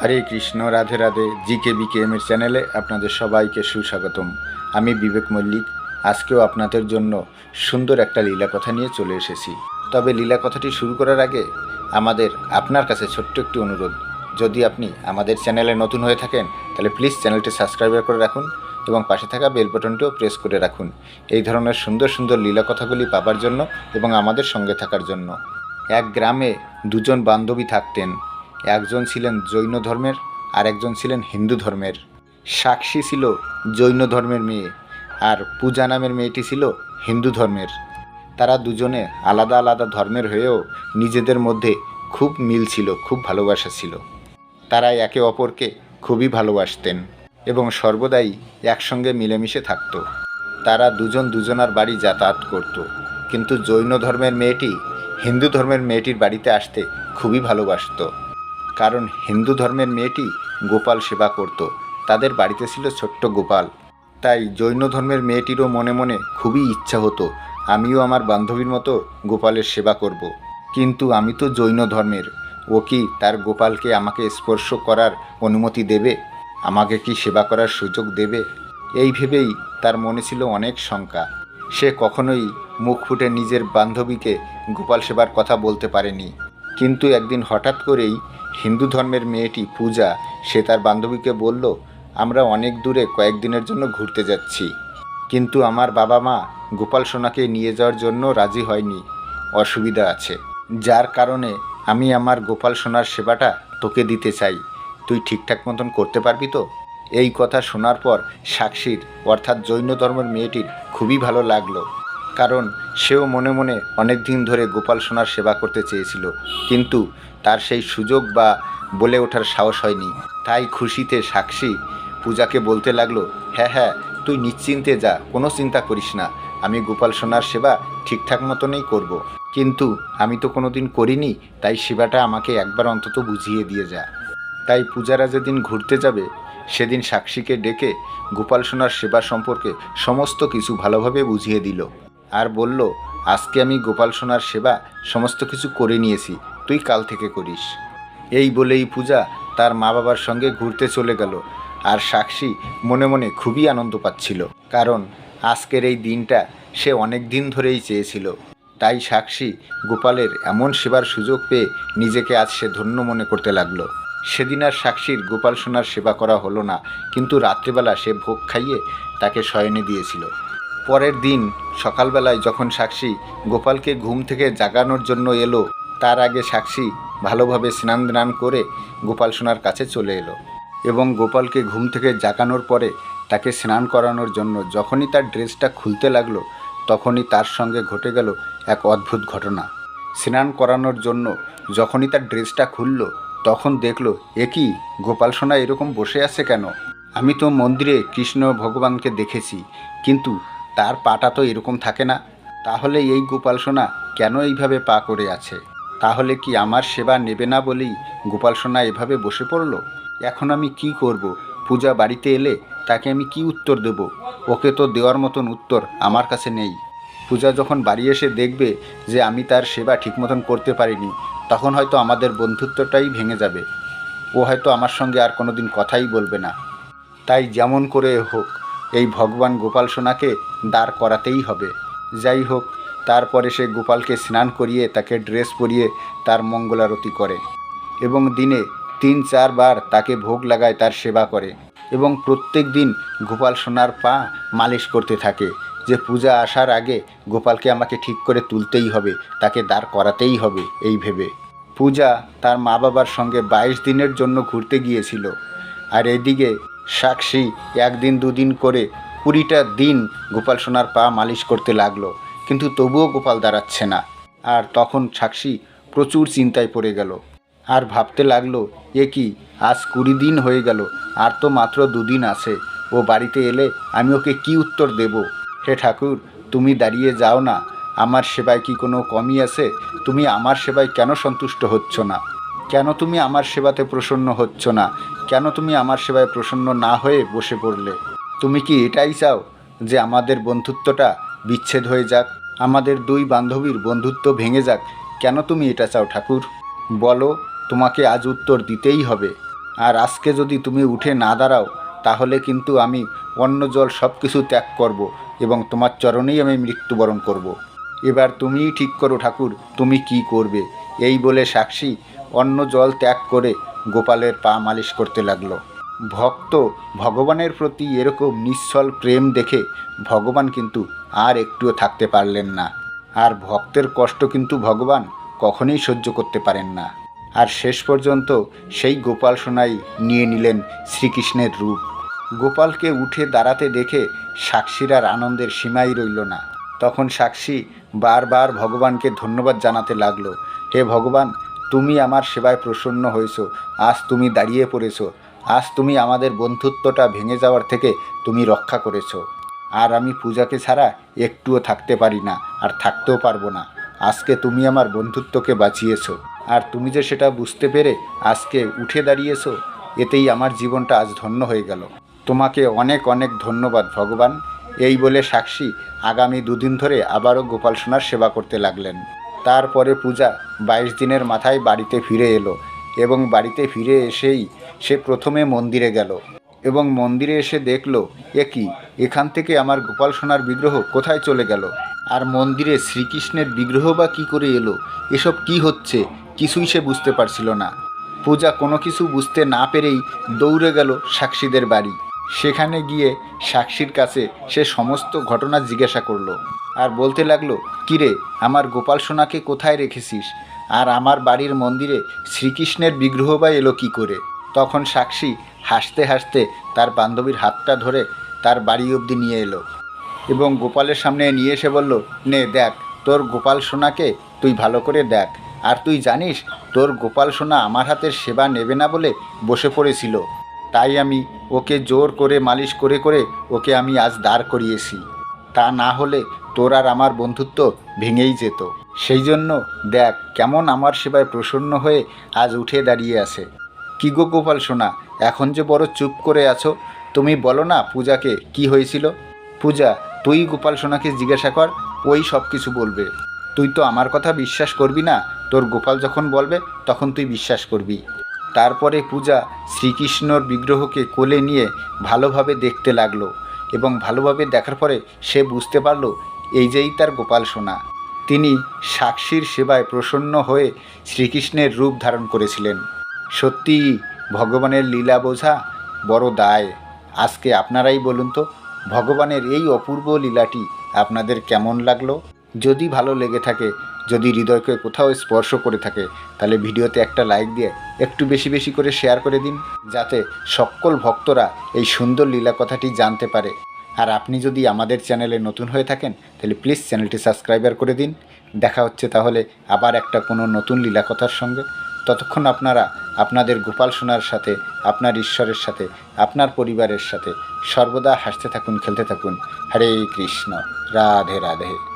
Hare Krishna, Radhe Radhe G K B K M এর চ্যানেলে আপনাদের সবাইকে সুস্বাগতম। আমি বিবেক মল্লিক, আজকেও আপনাদের জন্য সুন্দর একটা লীলা কথা নিয়ে চলে এসেছি। তবে লীলা কথাটি শুরু করার আগে আমাদের আপনার কাছে ছোট্ট একটি অনুরোধ। যদি আপনি আমাদের চ্যানেলে নতুন হয়ে থাকেন, তাহলে প্লিজ চ্যানেলটি সাবস্ক্রাইব করে রাখুন এবং পাশে থাকা বেল বাটনটিও প্রেস করে রাখুন। এই ধরনের সুন্দর সুন্দর লীলা কথাগুলি পাবার জন্য এবং আমাদের সঙ্গে থাকার জন্য। এক গ্রামে দুজন বান্ধবী থাকতেন। একজন ছিলেন জৈন ধর্মের, আর একজন ছিলেন হিন্দু ধর্মের। সাক্ষী ছিল জৈন ধর্মের মেয়ে, আর পূজা নামের মেয়েটি ছিল হিন্দু ধর্মের। তারা দুজনে আলাদা আলাদা ধর্মের হয়েও নিজেদের মধ্যে খুব মিল ছিল, খুব ভালোবাসা ছিল। তারা একে অপরকে খুবই ভালোবাসতেন এবং সর্বদাই একসঙ্গে মিলেমিশে থাকতো। তারা দুজন দুজনার বাড়ি যাতায়াত করত, কিন্তু জৈন ধর্মের মেয়েটি হিন্দু ধর্মের মেয়েটির বাড়িতে আসতে খুবই ভালোবাসতো। কারণ হিন্দু ধর্মের মেয়েটি গোপাল সেবা করত। তাদের বাড়িতে ছিল ছোট্ট গোপাল। তাই জৈন ধর্মের মেয়েটিরও মনে মনে খুবই ইচ্ছা হতো, আমিও আমার বান্ধবীর মতো গোপালের সেবা করব। কিন্তু আমি তো জৈন ধর্মের। ও কি তার গোপালকে আমাকে স্পর্শ করার অনুমতি দেবে? আমাকে কি সেবা করার সুযোগ দেবে? এই ভেবেই তার মনে ছিল অনেক শঙ্কা। সে কখনোই মুখ ফুটে নিজের বান্ধবীকে গোপাল সেবার কথা বলতে পারেনি। কিন্তু একদিন হঠাৎ করেই হিন্দু ধর্মের মেয়েটি পূজা, সে তার বান্ধবীকে বলল, আমরা অনেক দূরে কয়েকদিনের জন্য ঘুরতে যাচ্ছি। কিন্তু আমার বাবা মা গোপাল সোনাকে নিয়ে যাওয়ার জন্য রাজি হয়নি। অসুবিধা আছে। যার কারণে আমি আমার গোপাল সোনার সেবাটা তোকে দিতে চাই। তুই ঠিকঠাক মতন করতে পারবি তো? এই কথা শোনার পর সাক্ষীর, অর্থাৎ জৈন ধর্মের মেয়েটির, খুবই ভালো লাগল। কারণ সেও মনে মনে অনেক দিন ধরে গোপাল সোনার সেবা করতে চেয়েছিল। কিন্তু তার সেই সুযোগ বা বলে ওঠার সাহস হয়নি। তাই খুশিতে সাক্ষী পূজাকে বলতে লাগল হ্যাঁ হ্যাঁ তুই নিশ্চিন্তে যা, কোনো চিন্তা করিস না। আমি গোপাল সোনার সেবা ঠিকঠাক মতনই করব। কিন্তু আমি তো কোনো দিন করিনি, তাই সেবাটা আমাকে একবার অন্তত বুঝিয়ে দিয়ে যা। তাই পূজারা যেদিন ঘুরতে যাবে, সেদিন সাক্ষীকে ডেকে গোপাল সোনার সেবা সম্পর্কে সমস্ত কিছু ভালোভাবে বুঝিয়ে দিল। আর বলল, আজকে আমি গোপাল সোনার সেবা সমস্ত কিছু করে নিয়েছি, তুই কাল থেকে করিস। এই বলেই পূজা তার মা বাবার সঙ্গে ঘুরতে চলে গেল। আর সাক্ষী মনে মনে খুবই আনন্দ পাচ্ছিল, কারণ আজকের এই দিনটা সে অনেক দিন ধরেই চেয়েছিল। তাই সাক্ষী গোপালের এমন সেবার সুযোগ পেয়ে নিজেকে আজ সে ধন্য মনে করতে লাগল। সেদিন আর সাক্ষীর গোপাল সোনার সেবা করা হলো না, কিন্তু রাত্রিবেলা সে ভোগ খাইয়ে তাকে শয়নে দিয়েছিল। পরের দিন সকালবেলায় যখন সাক্ষী গোপালকে ঘুম থেকে জাগানোর জন্য এলো, তার আগে সাক্ষী ভালোভাবে স্নান দান করে গোপাল সোনার কাছে চলে এলো এবং গোপালকে ঘুম থেকে জাগানোর পরে তাকে স্নান করানোর জন্য যখনই তার ড্রেসটা খুলতে লাগল, তখনই তার সঙ্গে ঘটে গেল এক অদ্ভুত ঘটনা। স্নান করানোর জন্য যখনই তার ড্রেসটা খুলল, তখন দেখল, এ কি? গোপাল সোনা এরকম বসে আছে কেন? আমি তো মন্দিরে কৃষ্ণ ভগবানকে দেখেছি, কিন্তু তার পাটা তো এরকম থাকে না। তাহলে এই গোপাল সোনা কেন এইভাবে পা করে আছে? তাহলে কি আমার সেবা নেবে না বলেই গোপাল সোনা এভাবে বসে পড়ল? এখন আমি কি করব? পূজা বাড়িতে এলে তাকে আমি কি উত্তর দেব? ওকে তো দেওয়ার মতন উত্তর আমার কাছে নেই। পূজা যখন বাড়ি এসে দেখবে যে আমি তার সেবা ঠিক মতন করতে পারিনি, তখন হয়তো আমাদের বন্ধুত্বটাই ভেঙে যাবে। ও হয়তো আমার সঙ্গে আর কোনো দিন কথাই বলবে না। তাই যেমন করে হোক এই ভগবান গোপাল সোনাকে দাঁড় করাতেই হবে। যাই হোক, তারপরে সে গোপালকে স্নান করিয়ে তাকে ড্রেস পরিয়ে তার মঙ্গলারতি করে এবং দিনে তিন চারবার তাকে ভোগ লাগায় তার সেবা করে এবং প্রত্যেক দিন গোপাল সোনার পা মালিশ করতে থাকে যে পূজা আসার আগে গোপালকে আমাকে ঠিক করে তুলতেই হবে, তাকে দাঁড় করাতেই হবে এই ভেবে। পূজা তার মা বাবার সঙ্গে বাইশ দিনের জন্য ঘুরতে গিয়েছিল। আর এদিকে সাক্ষী একদিন দুদিন করে কুড়িটা দিন গোপাল সোনার পা মালিশ করতে লাগল, কিন্তু তবুও গোপাল দাঁড়াচ্ছে না। আর তখন সাক্ষী প্রচুর চিন্তায় পড়ে গেল। আর ভাবতে লাগল, এ কি, আজ কুড়ি দিন হয়ে গেল, আর তো মাত্র দুদিন আছে, ও বাড়িতে এলে আমি ওকে কি উত্তর দেব? হে ঠাকুর, তুমি দাঁড়িয়ে যাও না, আমার সেবায় কি কোনো কমই আছে? তুমি আমার সেবায় কেন সন্তুষ্ট হচ্ছ না? কেন তুমি আমার সেবাতে প্রসন্ন হচ্ছ না? কেন তুমি আমার সেবায় প্রসন্ন না হয়ে বসে পড়লে? তুমি কি এটাই চাও যে আমাদের বন্ধুত্বটা বিচ্ছেদ হয়ে যাক? আমাদের দুই বান্ধবীর বন্ধুত্ব ভেঙে যাক? কেন তুমি এটা চাও ঠাকুর? বলো, তোমাকে আজ উত্তর দিতেই হবে। আর আজকে যদি তুমি উঠে না দাঁড়াও, তাহলে কিন্তু আমি অন্য জল সব কিছু ত্যাগ করব এবং তোমার চরণেই আমি মৃত্যুবরণ করব। এবার তুমিই ঠিক করো ঠাকুর, তুমি কি করবে? এই বলে সাক্ষী অন্য জল ত্যাগ করে গোপালের পা মালিশ করতে লাগল। ভক্ত ভগবানের প্রতি এরকম নিশ্চল প্রেম দেখে ভগবান কিন্তু আর একটুও থাকতে পারলেন না। আর ভক্তের কষ্ট কিন্তু ভগবান কখনোই সহ্য করতে পারেন না। আর শেষ পর্যন্ত সেই গোপাল সোনাই নিয়ে নিলেন শ্রীকৃষ্ণের রূপ। গোপালকে উঠে দাঁড়াতে দেখে সাক্ষীর আর আনন্দের সীমাই রইল না। তখন সাক্ষী বারবার ভগবানকে ধন্যবাদ জানাতে লাগল, হে ভগবান তুমি আমার সেবায় প্রসন্ন হয়েছো। আজ তুমি দাঁড়িয়ে পড়েছো। আজ তুমি আমাদের বন্ধুত্বটা ভেঙে যাওয়ার থেকে তুমি রক্ষা করেছ। আর আমি পূজাকে ছাড়া একটুও থাকতে পারি না আর থাকতেও পারব না। আজকে তুমি আমার বন্ধুত্বকে বাঁচিয়েছো। আর তুমি যে সেটা বুঝতে পেরে আজকে উঠে দাঁড়িয়েছো, এতেই আমার জীবনটা আজ ধন্য হয়ে গেল। তোমাকে অনেক অনেক ধন্যবাদ ভগবান। এই বলে সাক্ষী আগামী দুদিন ধরে আবারও গোপাল সোনার সেবা করতে লাগলেন। তারপরে পূজা বাইশ দিনের মাথায় বাড়িতে ফিরে এলো এবং বাড়িতে ফিরে এসেই সে প্রথমে মন্দিরে গেল এবং মন্দিরে এসে দেখল, এ কি? এখান থেকে আমার গোপাল সোনার বিগ্রহ কোথায় চলে গেল? আর মন্দিরে শ্রীকৃষ্ণের বিগ্রহ বা কী করে এলো? এসব কি হচ্ছে? কিছুই সে বুঝতে পারছিল না। পূজা কোনো কিছু বুঝতে না পেরেই দৌড়ে গেল সাক্ষীদের বাড়ি। সেখানে গিয়ে সাক্ষীর কাছে সে সমস্ত ঘটনা জিজ্ঞাসা করল আর বলতে লাগল, কিরে, আমার গোপাল সোনাকে কোথায় রেখেছিস? আর আমার বাড়ির মন্দিরে শ্রীকৃষ্ণের বিগ্রহ বা এলো কী করে? তখন সাক্ষী হাসতে হাসতে তার বান্ধবীর হাতটা ধরে তার বাড়ি অবধি নিয়ে এলো এবং গোপালের সামনে নিয়ে এসে বলল, নে, দেখ, তোর গোপাল সোনাকে তুই ভালো করে দেখ। আর তুই জানিস, তোর গোপাল সোনা আমার হাতের সেবা নেবে না বলে বসে পড়েছিল। তাই আমি ওকে জোর করে, মালিশ করে করে ওকে আমি আজ দাঁড় করিয়েছি। তা না হলে তোর আর আমার বন্ধুত্ব ভেঙেই যেত। সেই জন্য দেখ কেমন আমার সেবায় প্রসন্ন হয়ে আজ উঠে দাঁড়িয়ে আছে। কি গো গোপাল সোনা, এখন যে বড় চুপ করে আছো, তুমি বলো না পূজাকে কি হয়েছিল? পূজা, তুই গোপাল সোনাকে জিজ্ঞাসা কর, ওই সব কিছু বলবে। তুই তো আমার কথা বিশ্বাস করবি না, তোর গোপাল যখন বলবে, তখন তুই বিশ্বাস করবি। তারপরে পূজা শ্রীকৃষ্ণর বিগ্রহকে কোলে নিয়ে ভালোভাবে দেখতে লাগল এবং ভালোভাবে দেখার পরে সে বুঝতে পারল, এই যেই তার গোপাল সোনা। তিনি সাক্ষীর সেবায় প্রসন্ন হয়ে শ্রীকৃষ্ণের রূপ ধারণ করেছিলেন। সত্যি ভগবানের লীলা বোঝা বড় দায়। আজকে আপনারাই বলুন তো, ভগবানের এই অপূর্ব লীলাটি আপনাদের কেমন লাগল? যদি ভালো লেগে থাকে যদি হৃদয়কে কোথাও স্পর্শ করে থাকে, তাহলে ভিডিওতে একটা লাইক দিয়ে একটু বেশি বেশি করে শেয়ার করে দিন, যাতে সকল ভক্তরা এই সুন্দর লীলা কথাটি জানতে পারে। আর আপনি যদি আমাদের চ্যানেলে নতুন হয়ে থাকেন, তাহলে প্লিজ চ্যানেলটি সাবস্ক্রাইবার করে দিন। দেখা হচ্ছে তাহলে আবার একটা কোনো নতুন লীলা কথার সঙ্গে। ততক্ষণ আপনারা আপনাদের গোপাল সোনার সাথে, আপনার ঈশ্বরের সাথে, আপনার পরিবারের সাথে সর্বদা হাসতে থাকুন, খেলতে থাকুন। হরে কৃষ্ণ। রাধে রাধে।